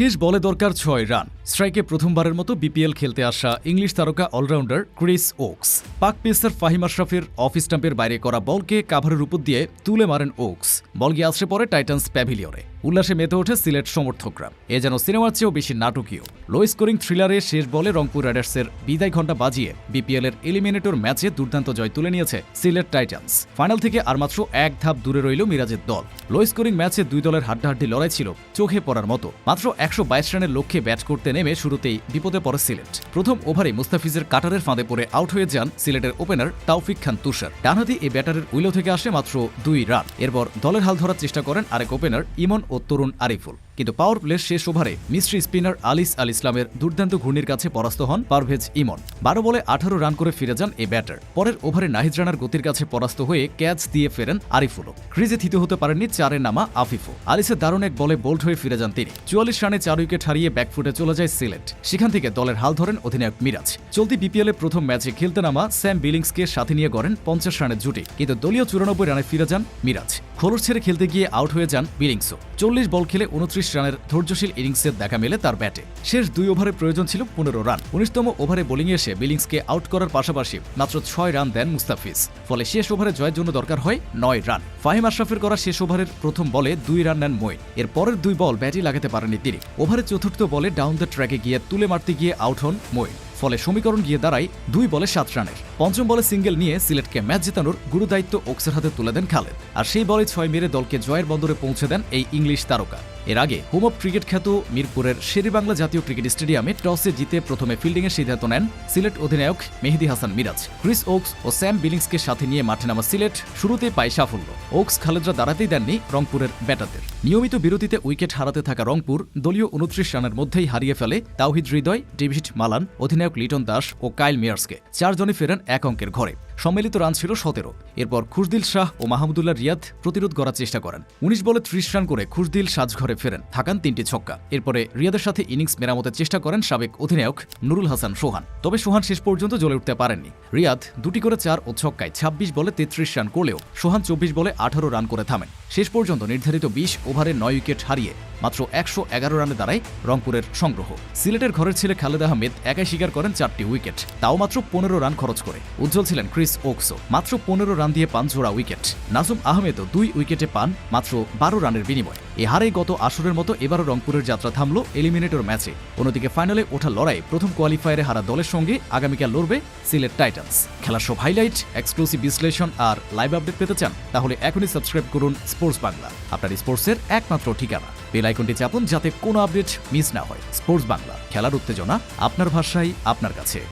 শেষ বলে দরকার ছয় রান। স্ট্রাইকে প্রথমবারের মতো বিপিএল খেলতে আসা ইংলিশ তারকা all-rounder Chris Woakes. Pak pacer Fahim আশরাফের off স্টাম্পের বাইরে করা বলকে কাভারের উপর দিয়ে তুলে মারেন ওক্স। বল গিয়ে আসে পরে টাইটান্স প্যাভিলিয়নে। উল্লাসে মেতে ওঠে সিলেট সমর্থকরা। এ যেন সিনেমার চেয়েও বেশি নাটকীয়। লো স্কোরিং থ্রিলারে শেষ বলে রংপুর রাইডার্সের বিদায় ঘণ্টা বাজিয়ে বিপিএল এর এলিমিনেটর ম্যাচে দুর্দান্ত জয় তুলে নিয়েছে সিলেট টাইটান্স। ফাইনাল থেকে আর মাত্র এক ধাপ দূরে রইল মিরাজের দল। লো স্কোরিং ম্যাচে দুই দলের হাড্ডাহাড্ডি লড়াই ছিল, চোখে পড়ার মতো। মাত্র একশো বাইশ রানের লক্ষ্যে ব্যাট করতে নেমে শুরুতেই বিপদে পড়ে সিলেট। প্রথম ওভারে মুস্তাফিজের কাটারের ফাঁদে পড়ে আউট হয়ে যান সিলেটের ওপেনার তাওফিক খান তুষার। ডানহাতি এই ব্যাটারের উইলো থেকে আসে মাত্র দুই রান। এরপর দলের হাল ধরার চেষ্টা করেন আরেক ওপেনার ইমন ও তরুণ আরিফুল কিন্তু পাওয়ার প্লের শেষ ওভারে মিস্ট্রি স্পিনার আলিস আল ইসলামের দুর্দান্ত ঘূর্ণির কাছে পরাস্ত হন পারভেজ ইমন। বারো বলে আঠারো রান করে ফিরে যান এই ব্যাটার। পরের ওভারে নাহিদ রানার গতির কাছে পরাস্ত হয়ে ক্যাচ দিয়ে ফেরেন আরিফুলও ক্রিজে থিতে হতে পারেননি চারের নামা আফিফও আলিসের দারুণ এক বলে বোল্ড হয়ে ফিরে যান তিনি। চুয়াল্লিশ রানে চার উইকেট হারিয়ে ব্যাকফুটে চলে যায় সিলেট। সেখান থেকে দলের হাল ধরেন অধিনায়ক মিরাজ। চলতি বিপিএল প্রথম ম্যাচে খেলতে নামা স্যাম বিলিংসকে সাথে নিয়ে গড়েন পঞ্চাশ রানের জুটি। কিন্তু দলীয় চুরানব্বই রানে ফিরে যান মিরাজ। খোলস ছেড়ে খেলতে গিয়ে আউট হয়ে যান বিলিংসও। চল্লিশ বল খেলে উনত্রিশ রানের ধৈর্যশীল ইনিংসের দেখা মেলে তার ব্যাটে। শেষ দুই ওভারে প্রয়োজন ছিল পনেরো রান। উনিশতম ওভারে বোলিংয়ে এসে বিলিংসকে আউট করার পাশাপাশি মাত্র ছয় রান দেন মুস্তাফিজ। ফলে শেষ ওভারে জয়ের জন্য দরকার হয় নয় রান। ফাহিম আশরাফের করা শেষ ওভারের প্রথম বলে দুই রান নেন মই এর পরের দুই বল ব্যাটই লাগাতে পারেননি তিনি। ওভারের চতুর্থ বলে ডাউন দ্য ট্র্যাকে গিয়ে তুলে মারতে গিয়ে আউট হন মইন ফলে সমীকরণ গিয়ে দাঁড়ায় দুই বলে সাত রানের। পঞ্চম বলে সিঙ্গেল নিয়ে সিলেটকে ম্যাচ জেতানোর গুরু দায়িত্ব ওক্সের হাতে তুলে দেন খালেদ। আর সেই বলে ছয় মেরে দলকে জয়ের বন্দরে পৌঁছে দেন এই ইংলিশ তারকা। এর আগে হোম অফ ক্রিকেট খ্যাত মিরপুরের শেরিবাংলা জাতীয় ক্রিকেট স্টেডিয়ামে টসে জিতে প্রথমে ফিল্ডিংয়ের সিদ্ধান্ত নেন সিলেট অধিনায়ক মেহেদি হাসান মিরাজ। ক্রিস ওক্স ও স্যাম বিলিংসকে সাথে নিয়ে মাঠে নামা সিলেট শুরুতে পায় সাফল্য। ওক্স খালেদরা দাঁড়াতেই দেননি রংপুরের ব্যাটারদের। নিয়মিত বিরতিতে উইকেট হারাতে থাকা রংপুর দলীয় উনত্রিশ রানের মধ্যেই হারিয়ে ফেলে তাওহিদ হৃদয়, ডেভিড মালান, অধিনায়ক লিটন দাস ও কাইল মিয়ার্সকে চারজনই ফেরেন এক অঙ্কের ঘরে। সম্মিলিত রান ছিল সতেরো। এরপর খুশদিল শাহ ও মাহমুদুল্লাহ রিয়াদ প্রতিরোধ করার চেষ্টা করেন। উনিশ বলে ত্রিশ রান করে খুশদিল সাজঘরে ফেরেন। থাকান তিনটি ছক্কা। এরপরে রিয়াদের সাথে ইনিংস মেরামতের চেষ্টা করেন সাবেক অধিনায়ক নুরুল হাসান সোহান। তবে সোহান শেষ পর্যন্ত জ্বলে উঠতে পারেননি। রিয়াদ দুটি করে চার ও ছক্কায় ছাব্বিশ বলে তেত্রিশ রান করলেও সোহান চব্বিশ বলে আঠারো রান করে থামেন। শেষ পর্যন্ত নির্ধারিত বিশ ওভারে নয় উইকেট হারিয়ে মাত্র একশো এগারো রানে দাঁড়ায় রংপুরের সংগ্রহ। সিলেটের ঘরের ছেলে খালেদ আহমেদ একাই শিকার করেন চারটি উইকেট, তাও মাত্র পনেরো রান খরচ করে। উজ্জ্বল ছিলেন ক্রিস ওকসো, মাত্র পনেরো রান দিয়ে পান জোড়া উইকেট। নাজুম আহমেদও দুই উইকেটে পান মাত্র বারো রানের বিনিময়। এ হারেই গত আসরের মতো এবারও রংপুরের যাত্রা থামল এলিমিনেটর ম্যাচে। অন্যদিকে ফাইনালে ওঠা লড়াই প্রথম কোয়ালিফায়ারে হারা দলের সঙ্গে আগামীকাল লড়বে সিলেট টাইটান্স। খেলার সব হাইলাইট, এক্সক্লুসিভ বিশ্লেষণ আর লাইভ আপডেট পেতে চান তাহলে এখনই সাবস্ক্রাইব করুন স্পোর্টস বাংলা। আপনার স্পোর্টসের একমাত্র ঠিকানা। বেল আইকনটি চাপুন যাতে কোনো আপডেট মিস না হয়। স্পোর্টস বাংলা, খেলার উত্তেজনা আপনার ভাষায়, আপনার কাছে।